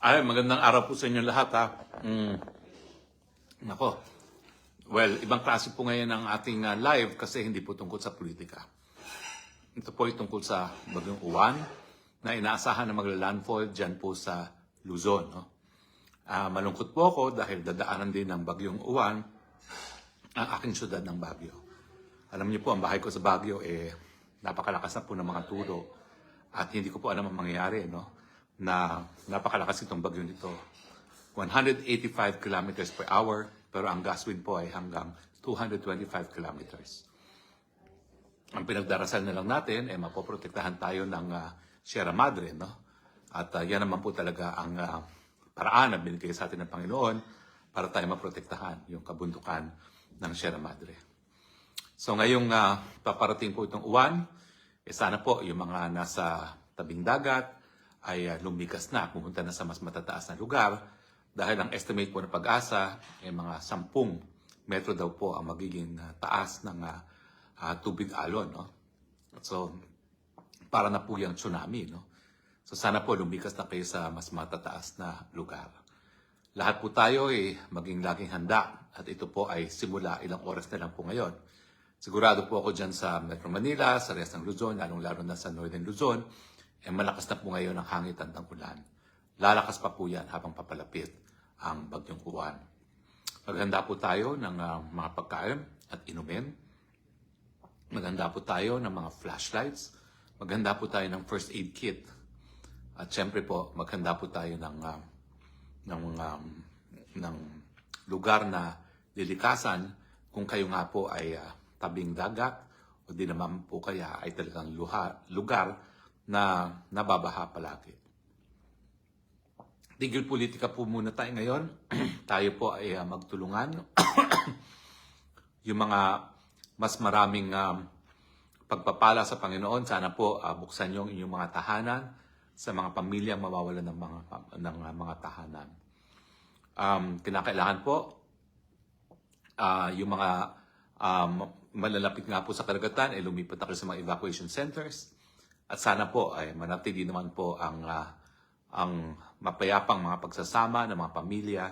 Ay, magandang araw po sa inyo lahat ha. Mm. Nako. Well, ibang klase po ngayon ang ating ah, live kasi hindi po tungkol sa politika. Ito po ay tungkol sa Bagyong Uwan na inaasahan na magla-landfall dyan po sa Luzon. No? Ah, malungkot po ako dahil dadaanan din ng Bagyong Uwan ang aking syudad ng Baguio. Alam niyo po, ang bahay ko sa Baguio, eh, napakalakas na po ng mga turo. At hindi ko po alam ang mangyayari, no? Na napakalakas itong bagyo nito. 185 kilometers per hour, pero ang gas wind po ay hanggang 225 kilometers. Ang pinagdarasal na lang natin, eh, mapoprotektahan tayo ng ah, Sierra Madre, no? At ah, yan naman po talaga ang ah, paraan na binigay sa atin ng Panginoon para tayo maprotektahan yung kabundukan ng Sierra Madre. So ngayong uh, paparating po itong uwan, eh sana po yung mga nasa tabing dagat ay uh, lumikas na, pumunta na sa mas matataas na lugar dahil ang estimate po ng pag-asa ay mga 10 metro daw po ang magiging uh, taas ng uh, tubig alon. No? So para na po yung tsunami. No? So sana po lumikas na kayo sa mas matataas na lugar. Lahat po tayo ay maging laging handa at ito po ay simula ilang oras na lang po ngayon. Sigurado po ako dyan sa Metro Manila, sa rest ng Luzon, lalong-lalo na sa Northern Luzon, eh malakas na po ngayon ang hangin at ang ulan. Lalakas pa po yan habang papalapit ang bagyong uwan. Maghanda po tayo ng ah, mga pagkain at inumin. Maghanda po tayo ng mga flashlights. Maghanda po tayo ng first aid kit. At syempre po, maghanda po tayo ng, ah, ng, um, ng lugar na lilikasan kung kayo nga po ay ah, tabing dagat o di naman po kaya ay talagang luha, lugar na nababaha palagi. Tigil politika po muna tayo ngayon. tayo po ay ah, magtulungan. yung mga mas maraming um, pagpapala sa Panginoon, sana po ah, buksan yung inyong mga tahanan sa mga pamilyang mawawalan ng mga ng ah, mga tahanan. Um, kinakailangan po ah, yung mga um, malalapit nga po sa karagatan ay lumipat na sa mga evacuation centers. At sana po ay manatili naman po ang ah, ang mapayapang mga pagsasama ng mga pamilya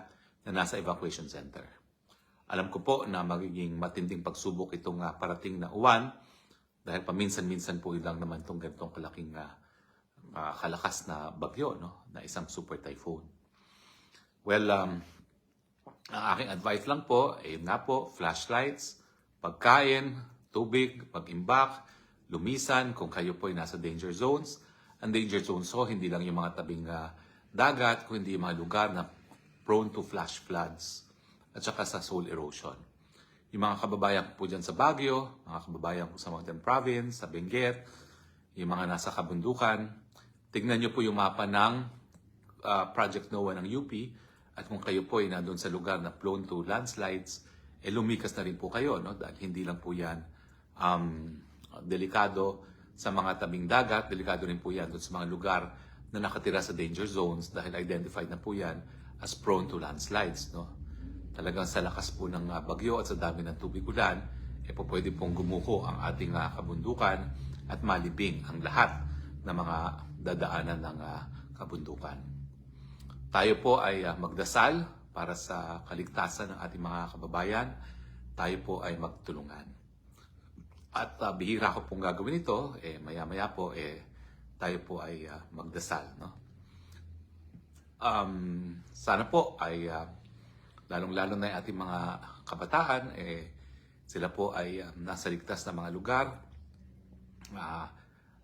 na nasa evacuation center. Alam ko po na magiging matinding pagsubok itong ah, parating na uwan dahil paminsan-minsan po lang naman itong ganitong kalaking ah, ah, kalakas na bagyo, no? na isang super typhoon. Well, um, ang aking advice lang po, ay na po, flashlights, pagkain, tubig, pag-imbak, lumisan kung kayo po ay nasa danger zones. Ang danger zones ho, hindi lang yung mga tabing ah, dagat, kundi yung mga lugar na prone to flash floods at saka sa soil erosion. Yung mga kababayan po dyan sa Baguio, mga kababayan ko sa Mountain Province, sa Benguet, yung mga nasa kabundukan, tignan nyo po yung mapa ng ah, Project NOAA ng UP at kung kayo po ay nandun sa lugar na prone to landslides, eh lumikas na rin po kayo, no? Dahil hindi lang po yan um, delikado sa mga tabing dagat, delikado rin po yan dun sa mga lugar na nakatira sa danger zones dahil identified na po yan as prone to landslides, no? Talagang sa lakas po ng ah, bagyo at sa dami ng tubig ulan, eh po pwede pong gumuho ang ating ah, kabundukan at malibing ang lahat ng mga dadaanan ng ah, kabundukan. Tayo po ay magdasal para sa kaligtasan ng ating mga kababayan. Tayo po ay magtulungan. At ah, bihira ko pong gagawin ito, eh, maya-maya po, eh, tayo po ay ah, magdasal. No? Um, sana po ay ah, lalong-lalo na yung ating mga kabataan, eh, sila po ay ah, nasa ligtas na mga lugar. Ah,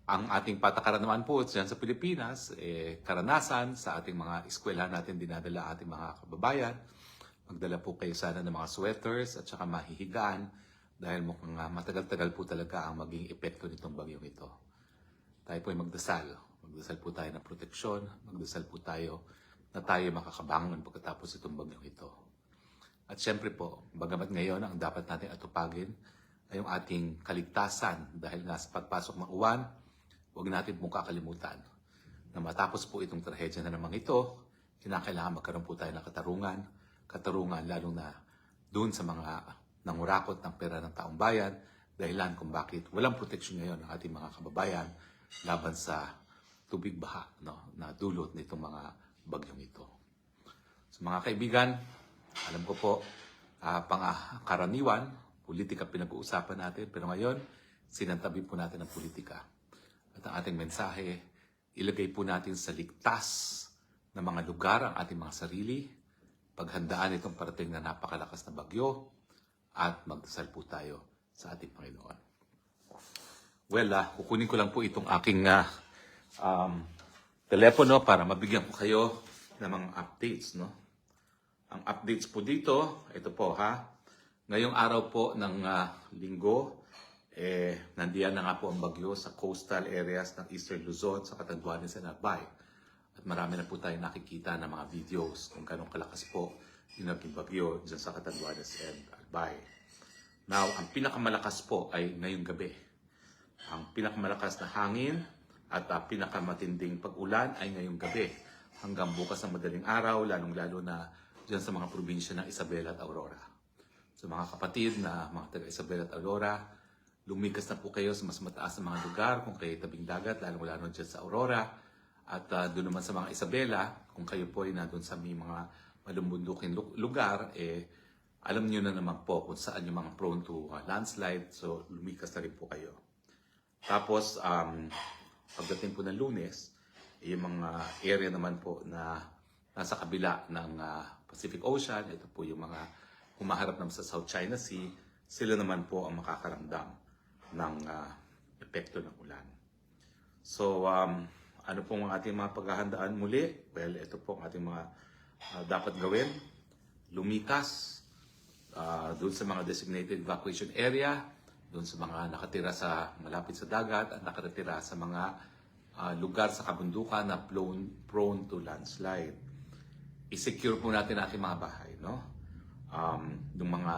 ang ating patakaran naman po dyan sa Pilipinas, eh, karanasan sa ating mga eskwela natin dinadala ating mga kababayan. Magdala po kayo sana ng mga sweaters at saka mahihigaan dahil mukhang ah, matagal-tagal po talaga ang maging epekto nitong bagyong ito. Tayo po ay magdasal. Magdasal po tayo ng proteksyon. Magdasal po tayo na tayo makakabangon pagkatapos itong bagyong ito. At syempre po, bagamat ngayon ang dapat natin atupagin ay yung ating kaligtasan dahil nga sa pagpasok ng uwan, huwag natin pong kakalimutan na matapos po itong trahedya na naman ito, kinakailangan magkaroon po tayo ng katarungan, katarungan lalo na doon sa mga nangurakot ng pera ng taong bayan, dahilan kung bakit walang proteksyon ngayon ng ating mga kababayan laban sa tubig baha no, na dulot nitong mga bagyong ito. So mga kaibigan, alam ko po, uh, pangkaraniwan, politika pinag-uusapan natin, pero ngayon, sinantabi po natin ang politika. At ang ating mensahe, ilagay po natin sa ligtas na mga lugar ang ating mga sarili, paghandaan itong parating na napakalakas na bagyo, at magdasal po tayo sa ating Panginoon. Well, ah, kukunin ko lang po itong aking ah, um, telepono para mabigyan ko kayo ng mga updates, no? Ang updates po dito, ito po ha. Ngayong araw po ng ah, linggo, eh, nandiyan na nga po ang bagyo sa coastal areas ng Eastern Luzon sa Catanduanes and Albay. At marami na po tayo nakikita ng mga videos kung ganong kalakas po yung naging bagyo dyan sa Catanduanes and Albay. Now, ang pinakamalakas po ay ngayong gabi. Ang pinakamalakas na hangin at uh, pinakamatinding pag-ulan ay ngayong gabi hanggang bukas ng madaling araw, lalong-lalo na dyan sa mga probinsya ng Isabela at Aurora. So mga kapatid na mga taga Isabela at Aurora, lumikas na po kayo sa mas mataas na mga lugar kung kayo tabing dagat, lalong-lalo dyan sa Aurora. At uh, doon naman sa mga Isabela, kung kayo po ay nandun sa mga malumbundukin lu- lugar, eh, alam niyo na naman po kung saan yung mga prone to uh, landslide. So lumikas na rin po kayo. Tapos, um, pagdating po ng lunes, yung mga area naman po na nasa kabila ng ah, Pacific Ocean, ito po yung mga humaharap naman sa South China Sea, sila naman po ang makakaramdam ng ah, epekto ng ulan. So, um, ano pong ating mga paghahandaan muli? Well, ito po ang ating mga ah, dapat gawin. Lumikas, uh, doon sa mga designated evacuation area, doon sa mga nakatira sa malapit sa dagat at nakatira sa mga ah, lugar sa kabundukan na prone, prone to landslide. I-secure po natin ating mga bahay, no? Um, yung mga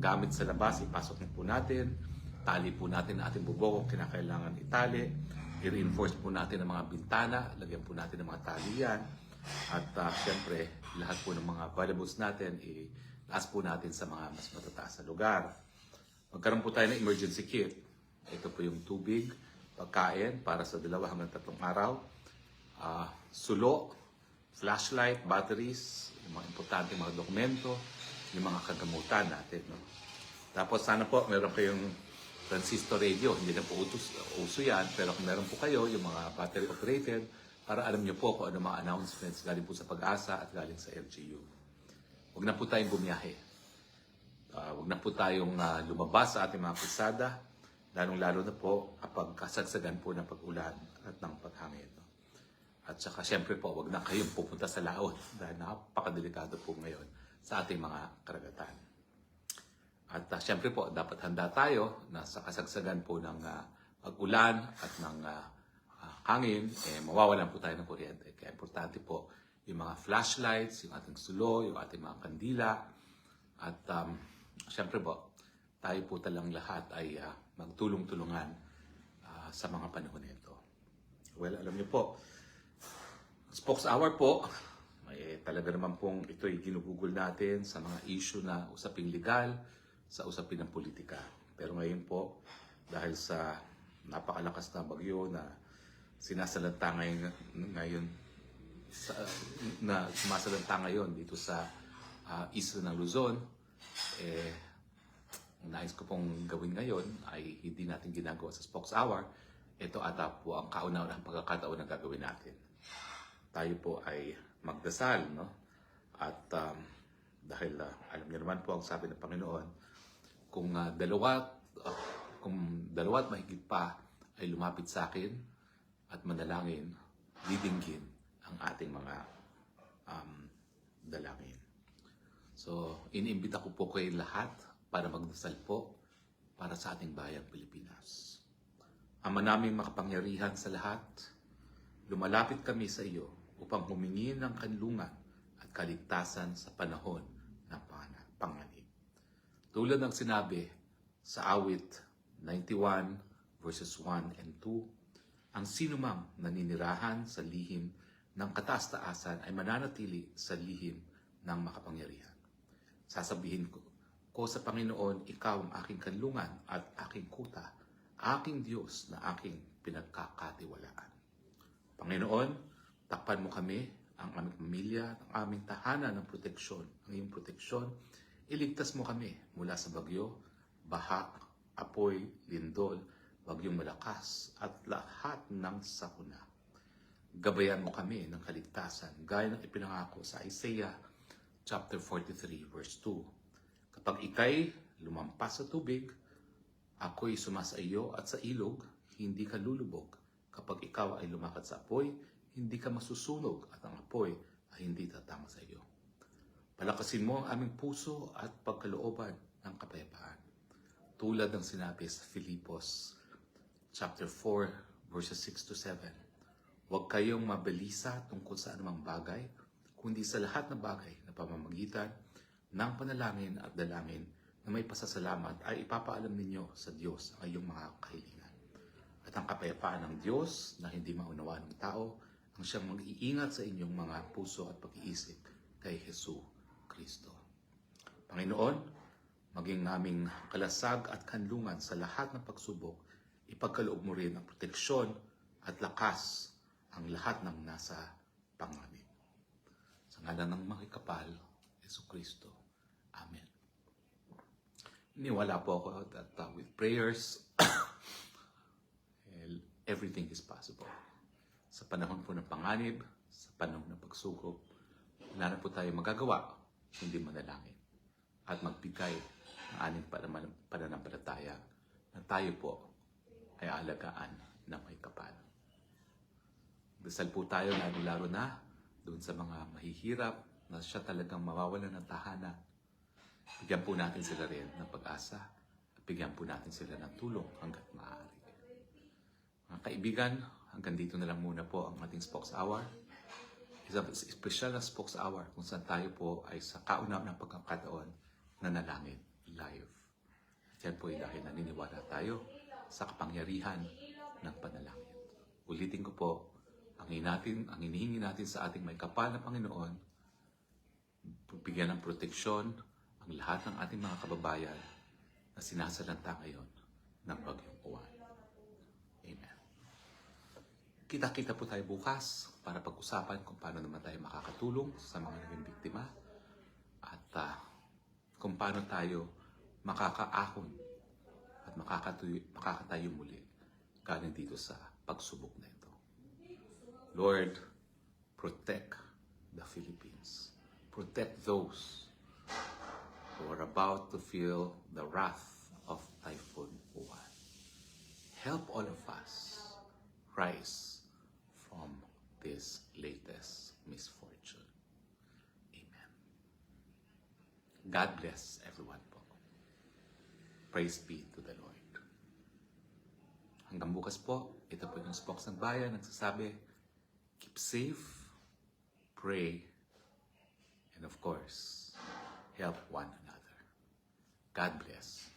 gamit sa labas, ipasok na po natin. Tali po natin ang ating bubong kung kinakailangan itali. I-reinforce po natin ang mga bintana. Lagyan po natin ng mga talian. At uh, syempre, lahat po ng mga valuables natin, i-taas po natin sa mga mas matataas na lugar. Magkaroon po tayo ng emergency kit. Ito po yung tubig, pagkain para sa dalawa hanggang tatlong araw. Ah, sulo, flashlight, batteries, yung mga importante mga dokumento, yung mga kagamutan natin. No? Tapos sana po meron kayong transistor radio. Hindi na po utos, uso yan, pero kung meron po kayo yung mga battery operated, para alam nyo po kung ano mga announcements galing po sa pag-asa at galing sa LGU. Huwag na po tayong bumiyahe. Ah, huwag na po tayong ah, lumabas sa ating mga kusada, lalong-lalo na po kapag kasagsagan po ng pag-ulan at ng paghangin. no? At saka siyempre po, huwag na kayong pupunta sa laot dahil napakadelikado po ngayon sa ating mga karagatan. At uh, siyempre po, dapat handa tayo na sa kasagsagan po ng pag-ulan at ng ah, hangin, eh, mawawalan po tayo ng kuryente. Kaya importante po yung mga flashlights, yung ating sulo, yung ating mga kandila. At um, siyempre po, tayo po talang lahat ay ah, magtulong-tulungan ah, sa mga panahon nito. Well, alam niyo po, Spokes Hour po, eh, talaga naman pong ito'y ginugugol natin sa mga issue na usaping legal, sa usapin ng politika. Pero ngayon po, dahil sa napakalakas na bagyo na sinasalanta ngayon, ngayon sa, na sumasalanta ngayon dito sa ah, isla ng Luzon, eh, ang nais ko pong gawin ngayon ay hindi natin ginagawa sa Spokes Hour. Ito ata po ang kauna-unahang pagkakataon na gagawin natin tayo po ay magdasal, no? At um, dahil ah, alam niyo naman po ang sabi ng Panginoon, kung ah, dalawa ah, kung dalawa at mahigit pa ay lumapit sa akin at manalangin, didinggin ang ating mga um, dalangin. So, iniimbita ko po kayo lahat para magdasal po para sa ating bayang Pilipinas. Ama naming makapangyarihan sa lahat, lumalapit kami sa iyo upang humingi ng kanlungan at kaligtasan sa panahon ng panganib. Tulad ng sinabi sa awit 91 verses 1 and 2, ang sinumang naninirahan sa lihim ng kataas-taasan ay mananatili sa lihim ng makapangyarihan. Sasabihin ko, ko sa Panginoon, ikaw ang aking kanlungan at aking kuta, aking Diyos na aking pinagkakatiwalaan. Panginoon, takpan mo kami ang aming pamilya, ang aming tahanan ng proteksyon, ang iyong proteksyon. Iligtas mo kami mula sa bagyo, baha, apoy, lindol, bagyong malakas, at lahat ng sakuna. Gabayan mo kami ng kaligtasan, gaya ng ipinangako sa Isaiah chapter 43, verse 2. Kapag ikay lumampas sa tubig, ako'y sumasa iyo at sa ilog, hindi ka lulubog. Kapag ikaw ay lumakad sa apoy, hindi ka masusunog at ang apoy ay hindi tatama sa iyo. Palakasin mo ang aming puso at pagkalooban ng kapayapaan. Tulad ng sinabi sa Filipos chapter 4 verses 6 to 7. Huwag kayong mabilisa tungkol sa anumang bagay, kundi sa lahat ng bagay na pamamagitan ng panalangin at dalangin na may pasasalamat ay ipapaalam ninyo sa Diyos ang iyong mga kahilingan. At ang kapayapaan ng Diyos na hindi maunawa ng tao ang siyang mag-iingat sa inyong mga puso at pag-iisip kay Hesu Kristo. Panginoon, maging naming kalasag at kanlungan sa lahat ng pagsubok, ipagkaloob mo rin ang proteksyon at lakas ang lahat ng nasa panganib. Sa ngalan ng makikapal, Yesu Kristo. Amen. Iniwala po ako that uh, with prayers, everything is possible. Sa panahon po ng panganib, sa panahon ng pagsugod, wala na po tayo magagawa, hindi manalangin. At magbigay ng aning pananampalataya na tayo po ay alagaan na may kapal. Dasal po tayo lalo-lalo na doon sa mga mahihirap na siya talagang mawawalan ng tahanan. Bigyan po natin sila rin ng pag-asa at bigyan po natin sila ng tulong hanggat maaari. Mga kaibigan, hanggang dito na lang muna po ang ating Spokes Hour. Isang special na Spokes Hour kung saan tayo po ay sa kauna ng pagkakataon na nalangin live. At yan po ay dahil naniniwala tayo sa kapangyarihan ng panalangin. Ulitin ko po, ang, natin, ang hinihingi natin sa ating may kapal na Panginoon, bigyan ng proteksyon ang lahat ng ating mga kababayan na sinasalanta ngayon ng bagyong uwan. Amen. Kita-kita po tayo bukas para pag-usapan kung paano naman tayo makakatulong sa mga naging biktima at ah, kung paano tayo makakaahon at makakatuyo, makakatayo muli galing dito sa pagsubok na ito. Lord, protect the Philippines. Protect those who are about to feel the wrath of Typhoon Uwan. Help all of us rise from this latest misfortune. Amen. God bless everyone po. Praise be to the Lord. Hanggang bukas po, ito po yung Spokes ng Bayan nagsasabi, keep safe, pray, and of course, help one another. God bless.